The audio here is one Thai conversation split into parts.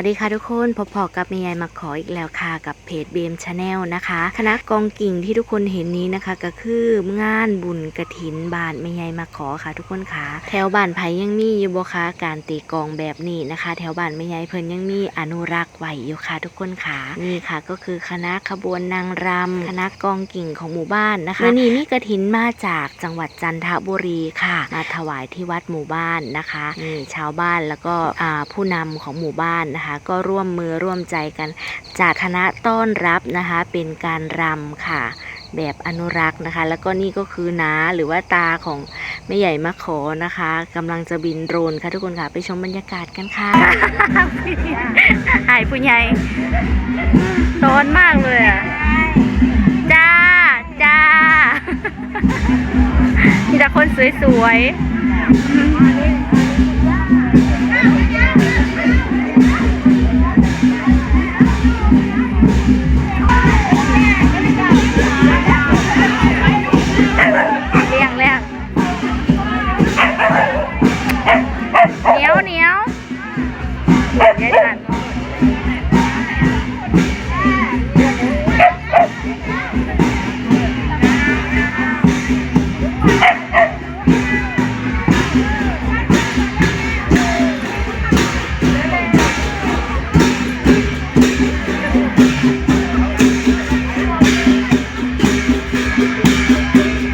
สวัสดีค่ะทุกคนพบพอกับเมยายมาขออีกแล้วค่ะกับเพจเบมชาแนลนะคะ คณะกองกิ่งที่ทุกคนเห็นนี้นะคะ ก็คืองานบุญกระถินบานเมยายมาขอค่ะ ทุกคนค่ะ แถวบ้านไผยังมีอยู่บ่คะการตีกองแบบนี้นะคะ แถวบ้านเมยายเพิ่นยังมีอนุรักษ์ไว้อยู่ค่ะ ทุกคนค่ะนี่ค่ะก็คือคณะขบวนนางรำคณะกองกิ่งของหมู่บ้านนะคะวันนี้มีกระถินมาจากจังหวัดจันทบุรีค่ะ มาถวายที่วัดหมู่บ้านนะคะนี่ชาวบ้านแล้วก็ผู้นำของหมู่บ้านนะคะก็ร่วมมือร่วมใจกัน จากคณะต้อนรับนะคะเป็นการรำค่ะ แบบอนุรักษ์นะคะ แล้วก็นี่ก็คือน้าหรือว่าตาของแม่ใหญ่มะขอนะคะกำลังจะบินโดรนค่ะทุกคนค่ะไปชมบรรยากาศกันค่ะหายผู้ใหญ่ร้อนมากเลยอะจ้าจ้ามีแต่คนสวยๆ แล้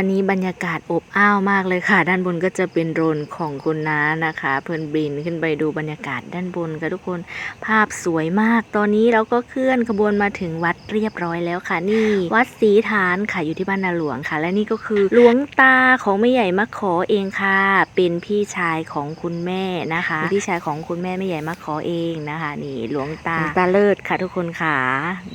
ว่าวันนี้บรรยากาศอบอ้าวมากเลยค่ะ ด้านบนก็จะเป็นโดรนของคุณน้านะคะ เพื่อนบินขึ้นไปดูบรรยากาศด้านบนค่ะทุกคนภาพสวยมาก ตอนนี้เราก็เคลื่อนขบวนมาถึงวัดเรียบร้อยแล้วค่ะ นี่ วัดศรีฐานค่ะอยู่ที่บ้านนาหลวงค่ะ และนี่ก็คือหลวงตาของแม่ใหญ่มะขอเองค่ะ เป็นพี่ชายของคุณแม่นะคะเป็นพี่ชายของคุณแม่แม่ใหญ่มะขอเองนะคะ นี่หลวงตาหลวงตาเลิศค่ะทุกคนค่ะ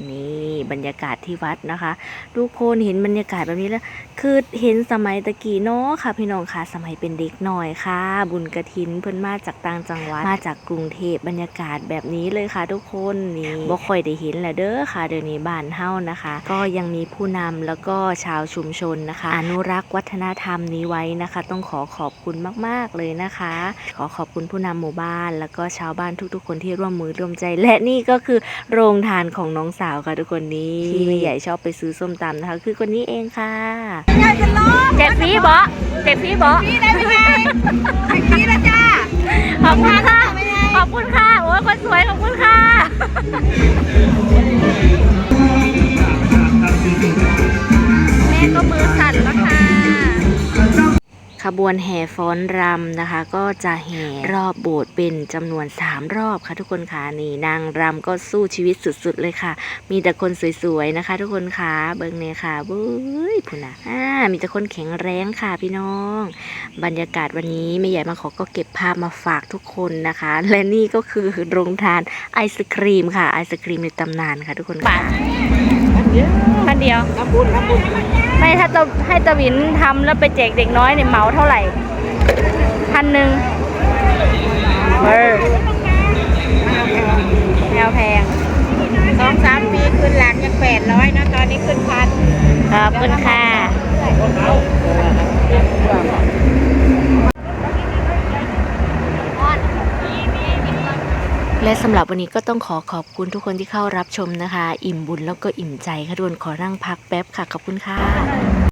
นี่บรรยากาศที่วัดนะคะ ทุกคนเห็นบรรยากาศแบบนี้แล้วคือเห็นสมัยตะกี้เนาะค่ะ พี่น้องค่ะ สมัยเป็นเด็กหน่อยค่ะ บุญกระถินเพิ่นมาจากต่างจังหวัดมาจากกรุงเทพบรรยากาศแบบนี้เลยค่ะ ทุกคนนี่บ่ค่อยได้เห็นแหละเด้อค่ะเดี๋ยวนี้บ้านเฮานะคะ ก็ยังมีผู้นำแล้วก็ชาวชุมชนนะคะ อนุรักษ์วัฒนธรรมนี้ไว้นะคะ ต้องขอขอบคุณมากๆเลยนะคะ ขอขอบคุณผู้นำหมู่บ้าน แล้วก็ชาวบ้านทุก ๆ คนที่ร่วมมือร่วมใจ และนี่ก็คือโรงทานของน้องสาวค่ะทุกคนนี้ที่แม่ใหญ่ชอบไปซื้อส้มตำนะคะ คือคนนี้เองค่ะ แจกฟรีบอแจกฟรีบอพี่ได้ไหมไอ้พี่ละจ้าขอบคุณค่ะ ขอบคุณค่ะ โอ้ยคนสวยขอบคุณค่ะ ขบวนแห่ฟ้อนรำนะคะ ก็จะแห่รอบโบสถ์เป็นจำนวน 3 รอบค่ะทุกคนค่ะนี่นางรำก็สู้ชีวิตสุดๆเลยค่ะ มีแต่คนสวยๆนะคะ ทุกคนค่ะเบิ้งเนี่ยค่ะบุ้ยพุ่นนะอ่ามีแต่คนแข็งแรงค่ะพี่น้อง บรรยากาศวันนี้แม่ใหญ่มาขอก็เก็บภาพมาฝากทุกคนนะคะ และนี่ก็คือโรงทานไอศครีมค่ะไอศครีมในตำนานค่ะทุกคนบาท พันเดียว ทำบุญทำบุญไม่ถ้าจะให้ตะวินทำแล้วไปแจกเด็กน้อยเนี่ยเหมาเท่าไหร่พันหนึ่งเออแนวแพงสองสามปีขึ้นหลังยังแปดร้อยนะตอนนี้ขึ้นพันขอบคุณค่ะ และสำหรับวันนี้ก็ต้องขอขอบคุณทุกคนที่เข้ารับชมนะคะ อิ่มบุญแล้วก็อิ่มใจค่ะทุกคนขอนั่งพักแป๊บค่ะ ขอบคุณค่ะ